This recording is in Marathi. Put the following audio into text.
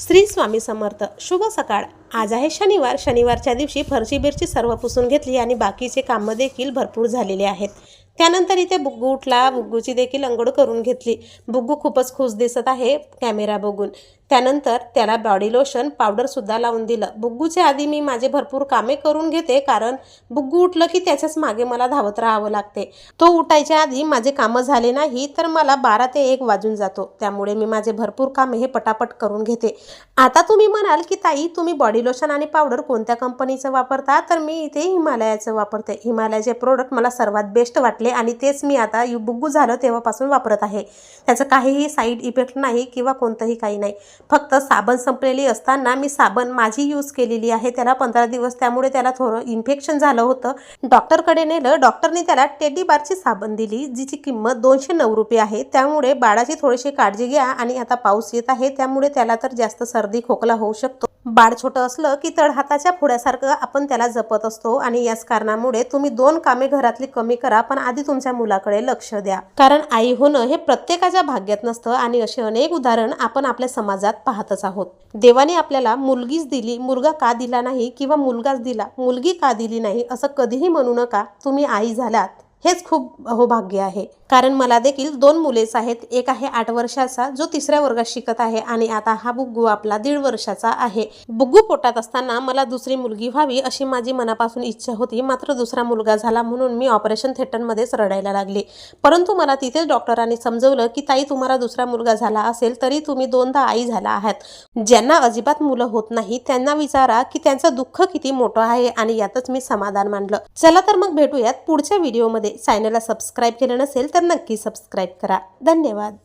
श्री स्वामी समर्थ शुभ सकाळ. आज आहे शनिवार. शनिवारच्या दिवशी फरशी बिरची सर्व पुसून घेतली आणि बाकीचे कामं देखील भरपूर झालेले आहेत. त्यानंतर इथे बुग्गू उठला बुग्गूची देखील अंघोळ करून घेतली. बुग्गू खूपच खुश दिसत आहे कॅमेरा बघून. त्यानंतर त्याला बॉडी लोशन पावडरसुद्धा लावून दिलं. बुग्गूच्या आधी मी माझे भरपूर कामे करून घेते कारण बुग्गू उठलं की त्याच्याच मागे मला धावत राहावं लागते. तो उठायच्या आधी माझे कामं झाले नाही तर मला बारा ते एक वाजून जातो. त्यामुळे मी माझे भरपूर कामे हे पटापट करून घेते. आता तुम्ही म्हणाल की ताई तुम्ही बॉडी लोशन आणि पावडर कोणत्या कंपनीचं वापरता? तर मी इथे हिमालयाचं वापरते. हिमालयाचे प्रोडक्ट मला सर्वात बेस्ट वाटले आणि तेच मी आता बुग्गू झालं तेव्हापासून वापरत आहे. त्याचं काहीही साईड इफेक्ट नाही किंवा कोणतंही काही नाही. फक्त साबण संपलेली असताना मी साबण माझी यूज केलेली आहे. त्याला पंधरा दिवस त्यामुळे त्याला थोडं इन्फेक्शन झालं होतं. डॉक्टरकडे नेलं. डॉक्टरने त्याला टेडी बारची साबण दिली जिची किंमत दोनशे नऊ रुपये आहे. त्यामुळे बाळाची थोडीशी काळजी घ्या आणि आता पाऊस येत आहे. त्यामुळे त्याला तर जास्त सर्दी खोकला होऊ शकतो. बाळ छोटं असलं की तळहाताच्या फोड्यासारखं आपण त्याला जपत असतो आणि याच कारणामुळे तुम्ही दोन कामे घरातली कमी करा पण आधी तुमच्या मुलाकडे लक्ष द्या. कारण आई होणं हे प्रत्येकाच्या भाग्यात नसतं आणि असे अनेक उदाहरण आपण आपल्या समाजात पाहतच आहोत. देवाने आपल्याला मुलगीच दिली मुलगा का दिला नाही किंवा मुलगाच दिला मुलगी का दिली नाही असं कधीही म्हणू नका तुम्ही आई झालात. हेच खूप अहोभाग्य आहे. कारण मला देखील दोन मुलेच आहेत. एक आहे आठ वर्षाचा जो तिसऱ्या वर्गात शिकत आहे आणि आता हा बुग्गू आपला दीड वर्षाचा आहे. बुग्गू पोटात असताना मला दुसरी मुलगी व्हावी अशी माझी मनापासून इच्छा होती. मात्र दुसरा मुलगा झाला म्हणून मी ऑपरेशन थिएटरमध्येच रडायला लागले. परंतु मला तिथेच डॉक्टरांनी समजवलं की ताई तुम्हाला दुसरा मुलगा झाला असेल तरी तुम्ही दोनदा आई झाला आहात. ज्यांना अजिबात मुलं होत नाही त्यांना विचारा की त्यांचं दुःख किती मोठं आहे आणि यातच मी समाधान मानलं. चला तर मग भेटूयात पुढच्या व्हिडिओमध्ये. सायनला सबस्क्राईब केलं नसेल तर नक्की सबस्क्राईब करा. धन्यवाद.